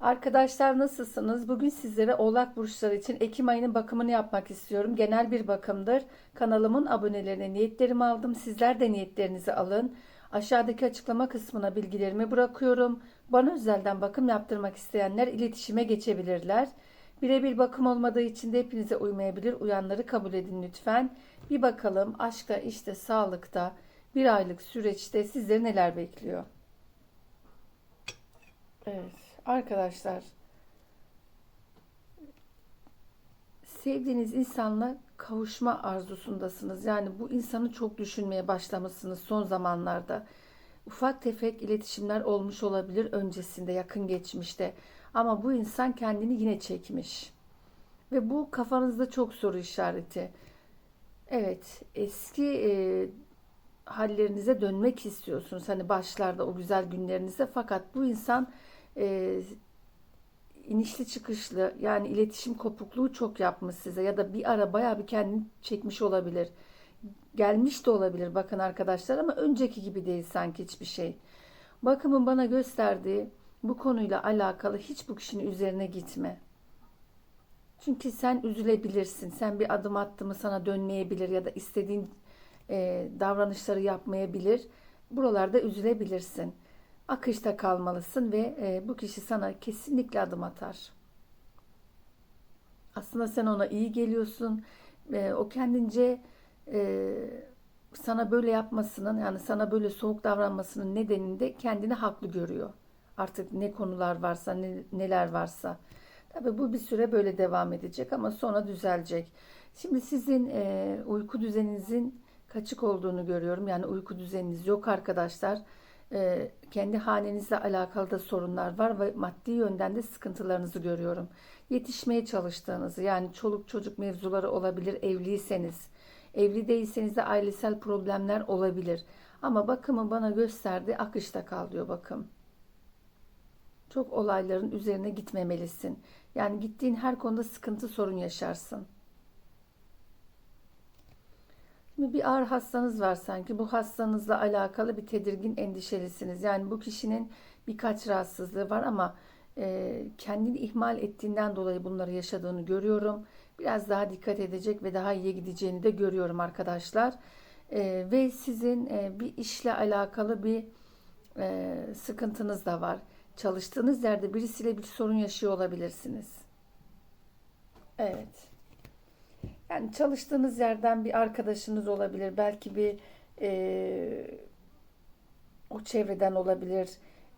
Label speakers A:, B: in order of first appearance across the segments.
A: Arkadaşlar nasılsınız? Bugün sizlere Oğlak burçları için Ekim ayının bakımını yapmak istiyorum. Genel bir bakımdır. Kanalımın abonelerine niyetlerimi aldım. Sizler de niyetlerinizi alın. Aşağıdaki açıklama kısmına bilgilerimi bırakıyorum. Bana özelden bakım yaptırmak isteyenler iletişime geçebilirler. Birebir bakım olmadığı için de hepinize uymayabilir. Uyanları kabul edin lütfen. Bir bakalım aşkta, işte, sağlıkta bir aylık süreçte sizleri neler bekliyor? Evet. Arkadaşlar, sevdiğiniz insanla kavuşma arzusundasınız. Yani bu insanı çok düşünmeye başlamışsınız son zamanlarda. Ufak tefek iletişimler olmuş olabilir öncesinde, yakın geçmişte. Ama bu insan kendini yine çekmiş. Ve bu kafanızda çok soru işareti. Evet, eski e, hallerinize dönmek istiyorsunuz. Hani başlarda o güzel günlerinize. Fakat bu insan e, inişli çıkışlı yani iletişim kopukluğu çok yapmış size ya da bir ara bayağı bir kendini çekmiş olabilir. Gelmiş de olabilir bakın arkadaşlar ama önceki gibi değil sanki hiçbir şey. Bakımın bana gösterdiği bu konuyla alakalı hiç bu kişinin üzerine gitme. Çünkü sen üzülebilirsin. Sen bir adım attı mı sana dönmeyebilir ya da istediğin e, davranışları yapmayabilir. Buralarda üzülebilirsin akışta kalmalısın ve e, bu kişi sana kesinlikle adım atar. Aslında sen ona iyi geliyorsun. E, o kendince e, sana böyle yapmasının yani sana böyle soğuk davranmasının nedeninde kendini haklı görüyor. Artık ne konular varsa ne, neler varsa. Tabii bu bir süre böyle devam edecek ama sonra düzelecek. Şimdi sizin e, uyku düzeninizin kaçık olduğunu görüyorum. Yani uyku düzeniniz yok arkadaşlar e, kendi hanenizle alakalı da sorunlar var ve maddi yönden de sıkıntılarınızı görüyorum. Yetişmeye çalıştığınızı yani çoluk çocuk mevzuları olabilir evliyseniz. Evli değilseniz de ailesel problemler olabilir. Ama bakımın bana gösterdiği akışta kal diyor bakım. Çok olayların üzerine gitmemelisin. Yani gittiğin her konuda sıkıntı sorun yaşarsın. Şimdi bir ağır hastanız var sanki. Bu hastanızla alakalı bir tedirgin, endişelisiniz. Yani bu kişinin birkaç rahatsızlığı var ama e, kendini ihmal ettiğinden dolayı bunları yaşadığını görüyorum. Biraz daha dikkat edecek ve daha iyi gideceğini de görüyorum arkadaşlar. E, ve sizin e, bir işle alakalı bir e, sıkıntınız da var. Çalıştığınız yerde birisiyle bir sorun yaşıyor olabilirsiniz. Evet. Yani çalıştığınız yerden bir arkadaşınız olabilir. Belki bir e, o çevreden olabilir.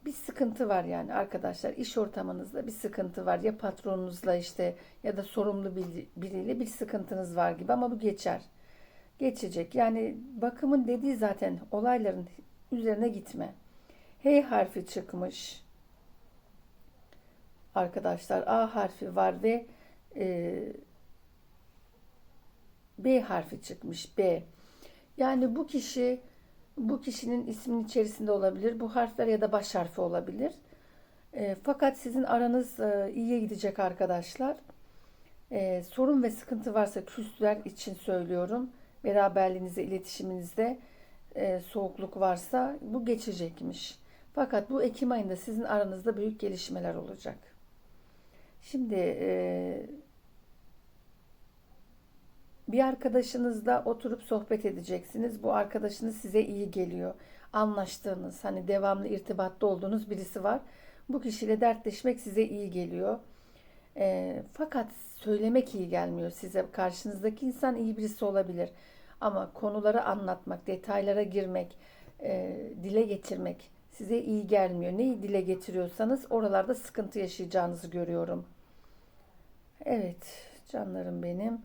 A: Bir sıkıntı var yani arkadaşlar. iş ortamınızda bir sıkıntı var. Ya patronunuzla işte ya da sorumlu biriyle bir sıkıntınız var gibi ama bu geçer. Geçecek. Yani bakımın dediği zaten olayların üzerine gitme. H harfi çıkmış. Arkadaşlar A harfi var ve e, B harfi çıkmış. B. Yani bu kişi bu kişinin isminin içerisinde olabilir. Bu harfler ya da baş harfi olabilir. E, fakat sizin aranız e, iyiye gidecek arkadaşlar. E, sorun ve sıkıntı varsa küsler için söylüyorum. Beraberliğinizde, iletişiminizde e, soğukluk varsa bu geçecekmiş. Fakat bu Ekim ayında sizin aranızda büyük gelişmeler olacak. Şimdi e, bir arkadaşınızla oturup sohbet edeceksiniz. Bu arkadaşınız size iyi geliyor. Anlaştığınız, hani devamlı irtibatta olduğunuz birisi var. Bu kişiyle dertleşmek size iyi geliyor. E, fakat söylemek iyi gelmiyor size. Karşınızdaki insan iyi birisi olabilir. Ama konuları anlatmak, detaylara girmek, e, dile getirmek size iyi gelmiyor. Neyi dile getiriyorsanız oralarda sıkıntı yaşayacağınızı görüyorum. Evet canlarım benim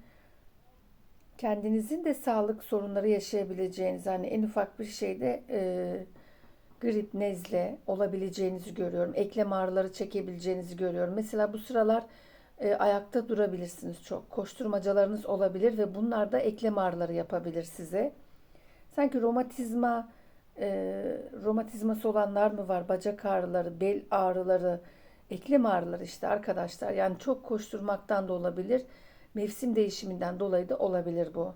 A: kendinizin de sağlık sorunları yaşayabileceğiniz hani en ufak bir şeyde e, grip, nezle olabileceğinizi görüyorum. Eklem ağrıları çekebileceğinizi görüyorum. Mesela bu sıralar e, ayakta durabilirsiniz çok. Koşturmacalarınız olabilir ve bunlar da eklem ağrıları yapabilir size. Sanki romatizma e, romatizması olanlar mı var? Bacak ağrıları, bel ağrıları, eklem ağrıları işte arkadaşlar. Yani çok koşturmaktan da olabilir Mevsim değişiminden dolayı da olabilir bu.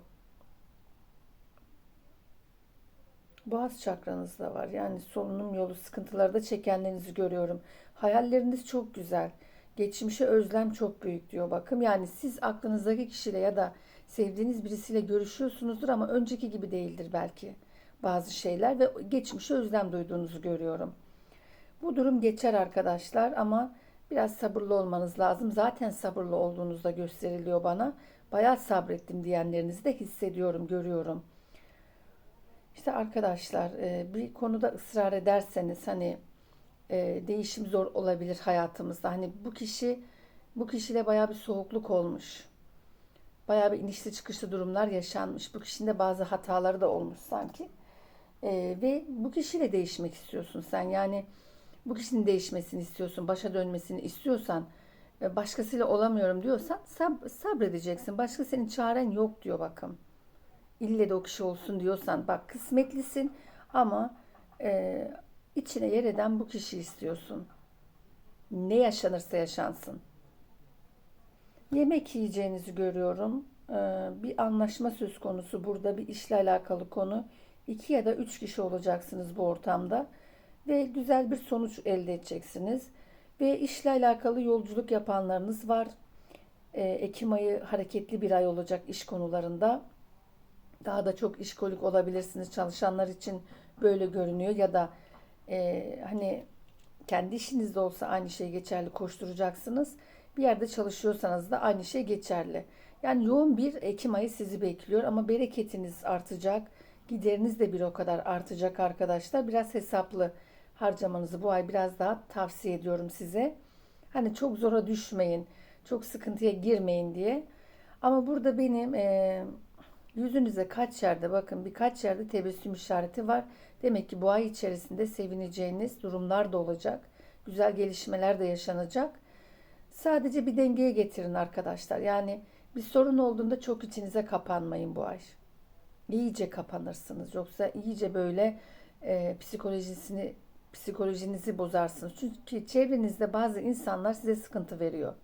A: Boğaz çakranızda var. Yani solunum yolu sıkıntıları da çekenlerinizi görüyorum. Hayalleriniz çok güzel. Geçmişe özlem çok büyük diyor bakım. Yani siz aklınızdaki kişiyle ya da sevdiğiniz birisiyle görüşüyorsunuzdur ama önceki gibi değildir belki bazı şeyler ve geçmişe özlem duyduğunuzu görüyorum. Bu durum geçer arkadaşlar ama biraz sabırlı olmanız lazım. Zaten sabırlı olduğunuzda gösteriliyor bana. Bayağı sabrettim diyenlerinizi de hissediyorum, görüyorum. İşte arkadaşlar e, bir konuda ısrar ederseniz hani e, değişim zor olabilir hayatımızda. Hani bu kişi bu kişiyle bayağı bir soğukluk olmuş. Bayağı bir inişli çıkışlı durumlar yaşanmış. Bu kişinin de bazı hataları da olmuş sanki. E, ve bu kişiyle değişmek istiyorsun sen. Yani bu kişinin değişmesini istiyorsun, başa dönmesini istiyorsan, e, başkasıyla olamıyorum diyorsan sab sabredeceksin. Başka senin çaren yok diyor bakın. İlle de o kişi olsun diyorsan bak kısmetlisin ama e, içine yer eden bu kişi istiyorsun. Ne yaşanırsa yaşansın. Yemek yiyeceğinizi görüyorum. Ee, bir anlaşma söz konusu burada bir işle alakalı konu. İki ya da üç kişi olacaksınız bu ortamda ve güzel bir sonuç elde edeceksiniz. Ve işle alakalı yolculuk yapanlarınız var. Ee, Ekim ayı hareketli bir ay olacak iş konularında. Daha da çok işkolik olabilirsiniz. Çalışanlar için böyle görünüyor ya da e, hani kendi işinizde olsa aynı şey geçerli koşturacaksınız. Bir yerde çalışıyorsanız da aynı şey geçerli. Yani yoğun bir Ekim ayı sizi bekliyor ama bereketiniz artacak. Gideriniz de bir o kadar artacak arkadaşlar. Biraz hesaplı harcamanızı bu ay biraz daha tavsiye ediyorum size. Hani çok zora düşmeyin, çok sıkıntıya girmeyin diye. Ama burada benim e, yüzünüze kaç yerde bakın birkaç yerde tebessüm işareti var. Demek ki bu ay içerisinde sevineceğiniz durumlar da olacak. Güzel gelişmeler de yaşanacak. Sadece bir dengeye getirin arkadaşlar. Yani bir sorun olduğunda çok içinize kapanmayın bu ay. İyice kapanırsınız. Yoksa iyice böyle e, psikolojisini psikolojinizi bozarsınız. Çünkü çevrenizde bazı insanlar size sıkıntı veriyor.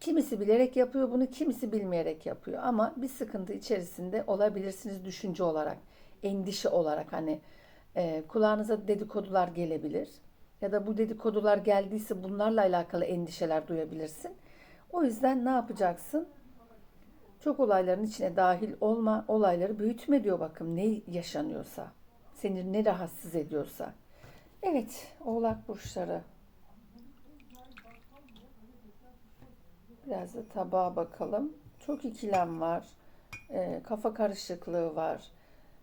A: Kimisi bilerek yapıyor bunu, kimisi bilmeyerek yapıyor. Ama bir sıkıntı içerisinde olabilirsiniz düşünce olarak, endişe olarak hani e, kulağınıza dedikodular gelebilir. Ya da bu dedikodular geldiyse bunlarla alakalı endişeler duyabilirsin. O yüzden ne yapacaksın? Çok olayların içine dahil olma, olayları büyütme diyor bakım ne yaşanıyorsa. Seni ne rahatsız ediyorsa. Evet, oğlak burçları. Biraz da tabağa bakalım. Çok ikilem var. E, kafa karışıklığı var.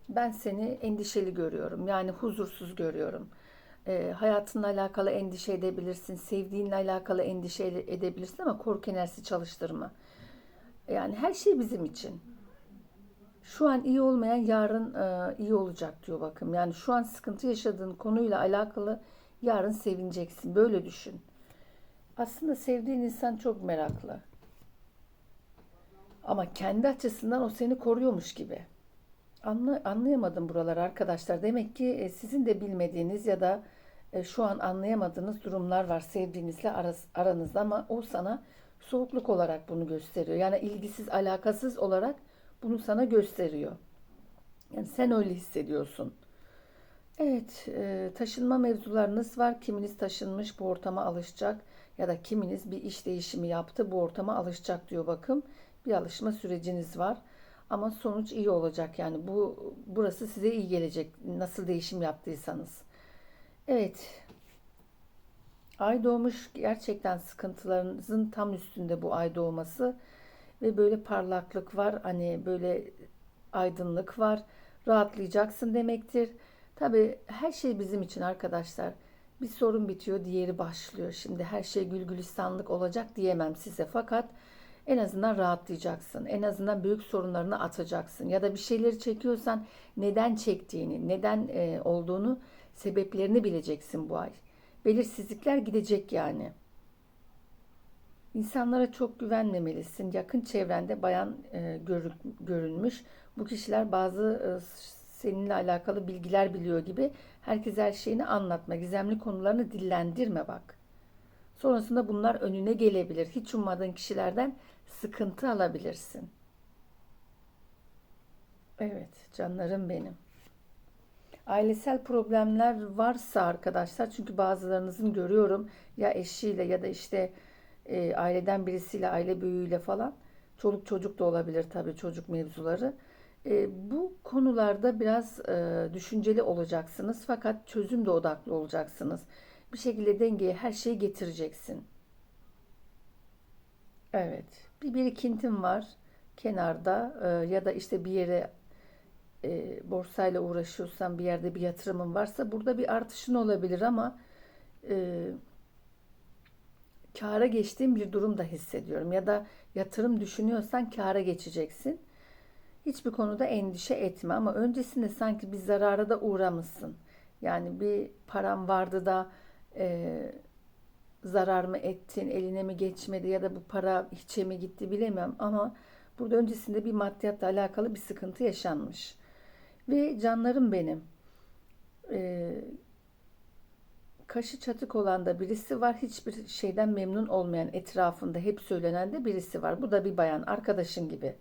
A: Ben seni endişeli görüyorum. Yani huzursuz görüyorum. E, hayatınla alakalı endişe edebilirsin. Sevdiğinle alakalı endişe edebilirsin ama korku enerjisi çalıştırma. Yani her şey bizim için. Şu an iyi olmayan yarın e, iyi olacak diyor bakın. Yani şu an sıkıntı yaşadığın konuyla alakalı yarın sevineceksin. Böyle düşün. Aslında sevdiğin insan çok meraklı. Ama kendi açısından o seni koruyormuş gibi. Anla, anlayamadım buraları arkadaşlar. Demek ki e, sizin de bilmediğiniz ya da e, şu an anlayamadığınız durumlar var sevdiğinizle aranızda ama o sana soğukluk olarak bunu gösteriyor. Yani ilgisiz, alakasız olarak bunu sana gösteriyor. Yani sen öyle hissediyorsun. Evet, e, taşınma mevzularınız var. Kiminiz taşınmış, bu ortama alışacak ya da kiminiz bir iş değişimi yaptı, bu ortama alışacak diyor bakım. Bir alışma süreciniz var. Ama sonuç iyi olacak yani bu burası size iyi gelecek nasıl değişim yaptıysanız. Evet. Ay doğmuş gerçekten sıkıntılarınızın tam üstünde bu ay doğması ve böyle parlaklık var. Hani böyle aydınlık var. Rahatlayacaksın demektir. Tabii her şey bizim için arkadaşlar. Bir sorun bitiyor, diğeri başlıyor. Şimdi her şey gül gülistanlık olacak diyemem size. Fakat en azından rahatlayacaksın. En azından büyük sorunlarını atacaksın. Ya da bir şeyleri çekiyorsan neden çektiğini, neden e, olduğunu, sebeplerini bileceksin bu ay. Belirsizlikler gidecek yani. İnsanlara çok güvenmemelisin. Yakın çevrende bayan e, gör, görünmüş. Bu kişiler bazı e, seninle alakalı bilgiler biliyor gibi herkes her şeyini anlatma, gizemli konularını dillendirme bak. Sonrasında bunlar önüne gelebilir. Hiç ummadığın kişilerden sıkıntı alabilirsin. Evet, canlarım benim. Ailesel problemler varsa arkadaşlar çünkü bazılarınızın görüyorum ya eşiyle ya da işte e, aileden birisiyle aile büyüğüyle falan çoluk çocuk da olabilir tabii çocuk mevzuları. E, bu konularda biraz e, düşünceli olacaksınız fakat çözüm de odaklı olacaksınız. Bir şekilde dengeye her şeyi getireceksin. Evet, bir birikintim var kenarda e, ya da işte bir yere e, borsayla uğraşıyorsan bir yerde bir yatırımın varsa burada bir artışın olabilir ama e, kâra geçtiğim bir durum da hissediyorum. Ya da yatırım düşünüyorsan kâra geçeceksin. Hiçbir konuda endişe etme ama öncesinde sanki bir zarara da uğramışsın. Yani bir param vardı da e, zarar mı ettin, eline mi geçmedi ya da bu para hiçe mi gitti bilemem ama burada öncesinde bir maddiyatla alakalı bir sıkıntı yaşanmış. Ve canlarım benim. E, kaşı çatık olan da birisi var. Hiçbir şeyden memnun olmayan etrafında hep söylenen de birisi var. Bu da bir bayan arkadaşın gibi.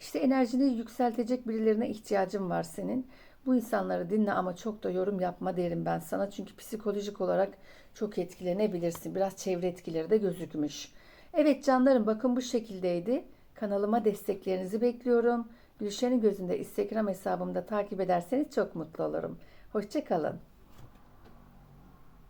A: İşte enerjini yükseltecek birilerine ihtiyacın var senin. Bu insanları dinle ama çok da yorum yapma derim ben sana. Çünkü psikolojik olarak çok etkilenebilirsin. Biraz çevre etkileri de gözükmüş. Evet canlarım bakın bu şekildeydi. Kanalıma desteklerinizi bekliyorum. Gülşen'in gözünde Instagram hesabımda takip ederseniz çok mutlu olurum. Hoşçakalın.